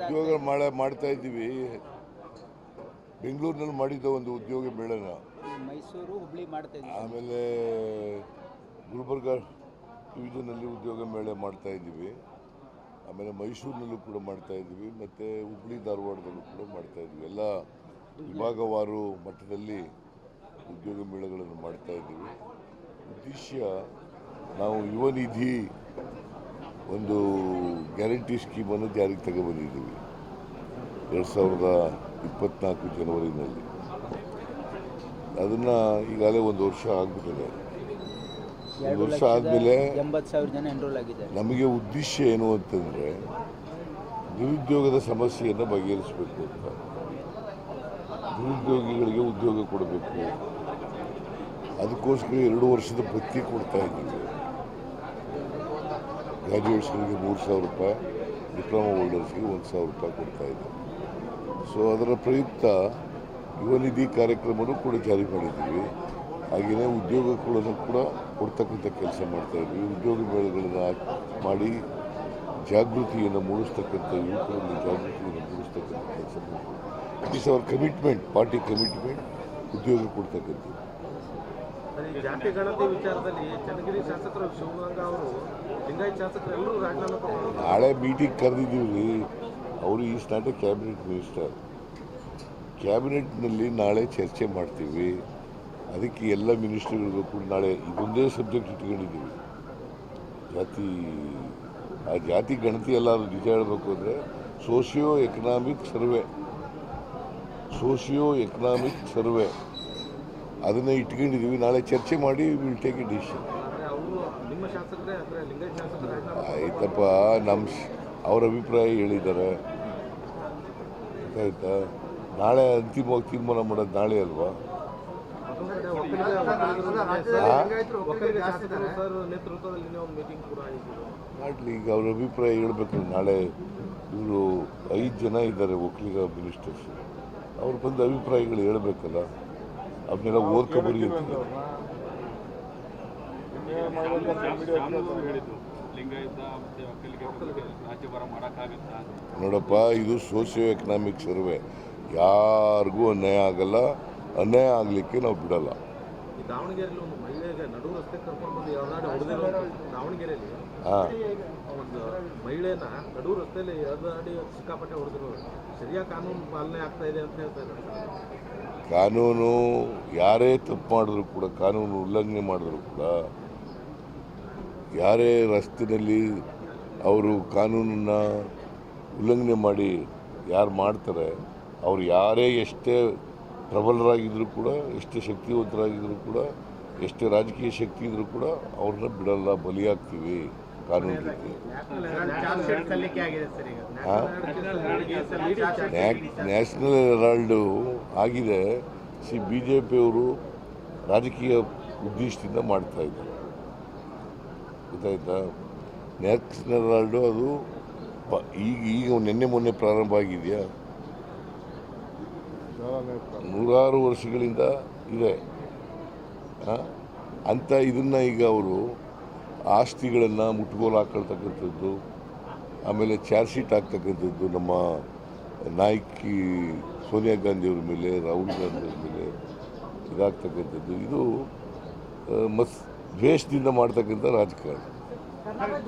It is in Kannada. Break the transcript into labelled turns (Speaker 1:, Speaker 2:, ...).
Speaker 1: ಉದ್ಯೋಗ ಮಾಡ ಮಾಡ್ತಾ ಇದ್ದೀವಿ. ಬೆಂಗಳೂರಿನಲ್ಲಿ ಮಾಡಿದ್ದ ಒಂದು ಉದ್ಯೋಗ ಮೇಳನ.
Speaker 2: ಮೈಸೂರು ಹುಬ್ಳಿ ಮಾಡ್ತಾ
Speaker 1: ಆಮೇಲೆ ಗುಲ್ಬರ್ಗ ಟಿವಿಜನಲ್ಲಿ ಉದ್ಯೋಗ ಮೇಳ ಮಾಡ್ತಾ ಇದ್ದೀವಿ. ಆಮೇಲೆ ಮೈಸೂರಿನಲ್ಲೂ ಕೂಡ ಮಾಡ್ತಾ ಇದ್ದೀವಿ. ಮತ್ತು ಹುಬ್ಳಿ ಧಾರವಾಡದಲ್ಲೂ ಕೂಡ ಮಾಡ್ತಾ ಇದ್ದೀವಿ. ಎಲ್ಲ ವಿಭಾಗವಾರು ಮಟ್ಟದಲ್ಲಿ ಉದ್ಯೋಗ ಮೇಳಗಳನ್ನು ಮಾಡ್ತಾ ಇದ್ದೀವಿ. ಉದ್ದೇಶ ನಾವು ಯುವ ನಿಧಿ ಒಂದು ಗ್ಯಾರಂಟಿ ಸ್ಕೀಮನ್ನು ಜಾರಿಗೆ ತಗೊಬಂದಿದ್ದೀವಿ. ಎರಡು ಸಾವಿರದ ಇಪ್ಪತ್ನಾಲ್ಕು ಜನವರಿನಲ್ಲಿ. ಅದನ್ನು ಈಗಾಗಲೇ ಒಂದು ವರ್ಷ ಆಗ್ಬಿಟ್ಟಿದೆ. ಒಂದು ವರ್ಷ ಆದಮೇಲೆ ನಮಗೆ ಉದ್ದೇಶ ಏನು ಅಂತಂದರೆ ನಿರುದ್ಯೋಗದ ಸಮಸ್ಯೆಯನ್ನು ಬಗೆಹರಿಸಬೇಕು ಅಂತ. ನಿರುದ್ಯೋಗಿಗಳಿಗೆ ಉದ್ಯೋಗ ಕೊಡಬೇಕು. ಅದಕ್ಕೋಸ್ಕರ ಎರಡು ವರ್ಷದ ಭತ್ಯೆ ಕೊಡ್ತಾ ಇದ್ದೀವಿ. ಗ್ರ್ಯಾಜುಯೇಟ್ಸ್ಗಳಿಗೆ ಮೂರು ಸಾವಿರ ರೂಪಾಯಿ, ಡಿಪ್ಲೊಮಾ ಹೋಲ್ಡರ್ಸ್ಗೆ ಒಂದು ಸಾವಿರ ರೂಪಾಯಿ ಕೊಡ್ತಾ ಇದೆ. ಸೊ ಅದರ ಪ್ರಯುಕ್ತ ಯುವ ನಿಧಿ ಕಾರ್ಯಕ್ರಮನೂ ಕೂಡ ಜಾರಿ ಮಾಡಿದ್ದೀವಿ. ಹಾಗೆಯೇ ಉದ್ಯೋಗಗಳನ್ನು ಕೂಡ ಕೊಡ್ತಕ್ಕಂಥ ಕೆಲಸ ಮಾಡ್ತಾ ಇದ್ವಿ ಉದ್ಯೋಗ ಮೇಳಗಳನ್ನು ಮಾಡಿ ಜಾಗೃತಿಯನ್ನು ಮೂಡಿಸ್ತಕ್ಕಂಥ ಯುವಕರಲ್ಲಿ ಜಾಗೃತಿಯನ್ನು ಮೂಡಿಸ್ತಕ್ಕಂಥ ಕೆಲಸ ಮಾಡ್ತೀವಿ. It is our commitment party commitment ಉದ್ಯೋಗ ಕೊಡ್ತಕ್ಕಂಥದ್ದು.
Speaker 3: ಜಾತಿ ಗಣತಿ ವಿಚಾರದಲ್ಲಿ ಚನ್ನಗಿರಿ ಶಾಸಕರು ಶಿವಗಂಗಾ ಅವರು, ಲಿಂಗಾಯತ್ ಶಾಸಕರು ಎಲ್ಲರೂ ರಾಜೀನಾಮೆ
Speaker 1: ನಾಳೆ ಮೀಟಿಂಗ್ ಕರೆದಿದ್ದೀವಿ. ಅವರು ಈ ಎ ಕ್ಯಾಬಿನೆಟ್ ಮಿನಿಸ್ಟರ್ ಕ್ಯಾಬಿನೆಟ್ನಲ್ಲಿ ನಾಳೆ ಚರ್ಚೆ ಮಾಡ್ತೀವಿ. ಅದಕ್ಕೆ ಎಲ್ಲ ಮಿನಿಸ್ಟರ್ಗಳಿಗೂ ಕೂಡ ನಾಳೆ ಇದೊಂದೇ ಸಬ್ಜೆಕ್ಟ್ ಇಟ್ಕೊಂಡಿದ್ದೀವಿ. ಜಾತಿ, ಆ ಜಾತಿ ಗಣತಿ ಎಲ್ಲ ನಿಜ ಹೇಳಬೇಕು ಅಂದರೆ socio economic survey socio economic survey ಅದನ್ನು ಇಟ್ಕೊಂಡಿದ್ದೀವಿ ನಾಳೆ ಚರ್ಚೆ ಮಾಡಿ ವಿಲ್ ಟೇಕ್ ಎ ಡಿಸಿಷನ್
Speaker 3: ಆದರೆ ಅವರು ನಿಮ್ಮ ಶಾಸಕರೇ ಅಂದರೆ ಲಿಂಗಾಯತ್ ಶಾಸಕರು
Speaker 1: ಆಯ್ತಪ್ಪ ನಮ್ಮ ಅವರ ಅಭಿಪ್ರಾಯ ಹೇಳಿದ್ದಾರೆ. ಆಯ್ತಾ? ನಾಳೆ ಅಂತಿಮವಾಗಿ ತೀರ್ಮಾನ ಮಾಡೋದು ನಾಳೆ ಅಲ್ವಾ? ಮಾಡಲಿ ಈಗ ಅವ್ರ ಅಭಿಪ್ರಾಯ ಹೇಳ್ಬೇಕು ನಾಳೆ ಇವರು ಐದು ಜನ ಇದ್ದಾರೆ ಒಕ್ಕಲಿಗ ಮಿನಿಸ್ಟರ್ಸ್ ಅವ್ರು ಬಂದು ಅಭಿಪ್ರಾಯಗಳು ಹೇಳ್ಬೇಕಲ್ಲ. ಅವನ್ನೆಲ್ಲ ಓದ್ಕೊಬರಿ
Speaker 4: ಬರೆಯುತ್ತೆ
Speaker 1: ನೋಡಪ್ಪ ಇದು ಸೋಷಿಯೋ ಎಕನಾಮಿಕ್ ಸರ್ವೆ. ಯಾರಿಗೂ ಅನ್ಯಾಯ ಆಗಲ್ಲ ಅನ್ಯಾಯ ಆಗಲಿಕ್ಕೆ ನಾವು ಬಿಡಲ್ಲ.
Speaker 3: ದಾವಣಗೆರೆಯಲ್ಲಿ ಒಂದು ಮಹಿಳೆಗೆ ನಡು ರಸ್ತೆ ಕರ್ಕೊಂಡು ಬಂದು ಯಾವ್ದಾದ್ರು ದಾವಣಗೆರೆಯಲ್ಲಿ
Speaker 1: ಹಾಂ.
Speaker 3: ಒಂದು ಮಹಿಳೆನ ನಡು ರಸ್ತೆಯಲ್ಲಿ ಅಡಿ ಸಿಕ್ಕಾಪಟ್ಟೆ ಸರಿಯಾಗಿ ಕಾನೂನು ಪಾಲನೆ ಆಗ್ತಾ ಇದೆ ಅಂತ
Speaker 1: ಕಾನೂನು ಯಾರೇ ತಪ್ಪು ಮಾಡಿದ್ರು ಕೂಡ ಕಾನೂನು ಉಲ್ಲಂಘನೆ ಮಾಡಿದ್ರು ಕೂಡ ಯಾರೇ ರಸ್ತೆಯಲ್ಲಿ ಅವರು ಕಾನೂನನ್ನು ಉಲ್ಲಂಘನೆ ಮಾಡಿ ಯಾರು ಮಾಡ್ತಾರೆ ಅವ್ರು ಯಾರೇ ಎಷ್ಟೇ ಪ್ರಬಲರಾಗಿದ್ದರೂ ಕೂಡ ಎಷ್ಟೇ ಶಕ್ತಿವಂತರಾಗಿದ್ದರೂ ಕೂಡ ಎಷ್ಟೇ ರಾಜಕೀಯ ಶಕ್ತಿ ಇದ್ದರೂ ಕೂಡ ಅವ್ರನ್ನ ಬಿಡಲ್ಲ ಬಲಿಯಾಗ್ತೀವಿ. ಕಾನೂನು ರೀತಿ ನ್ಯಾಷನಲ್ ಹೆರಾಲ್ಡು ಆಗಿದೆ. ಸಿ ಬಿ ಜೆ ಪಿಯವರು ರಾಜಕೀಯ ಉದ್ದೇಶದಿಂದ ಮಾಡ್ತಾ ಇದ್ದಾರೆ. ಗೊತ್ತಾಯ್ತಾ? ನ್ಯಾಷನಲ್ ಹೆರಾಲ್ಡು ಅದು ಈಗ ಈಗ ನಿನ್ನೆ ಮೊನ್ನೆ ಪ್ರಾರಂಭ ಆಗಿದೆಯಾ? ನೂರಾರು ವರ್ಷಗಳಿಂದ ಇದೆ? ಅಂತ ಇದನ್ನು ಈಗ ಅವರು ಆಸ್ತಿಗಳನ್ನು ಮುಟ್ಗೋಲು ಹಾಕೊಳ್ತಕ್ಕಂಥದ್ದು, ಆಮೇಲೆ ಚಾರ್ಜ್ ಶೀಟ್ ಹಾಕ್ತಕ್ಕಂಥದ್ದು ನಮ್ಮ ನಾಯಕಿ ಸೋನಿಯಾ ಗಾಂಧಿಯವ್ರ ಮೇಲೆ, ರಾಹುಲ್ ಗಾಂಧಿಯವ್ರ ಮೇಲೆ ಇದಾಗ್ತಕ್ಕಂಥದ್ದು. ಇದು ಮತ್ ದ್ವೇಷದಿಂದ ಮಾಡ್ತಕ್ಕಂಥ ರಾಜಕಾರಣ.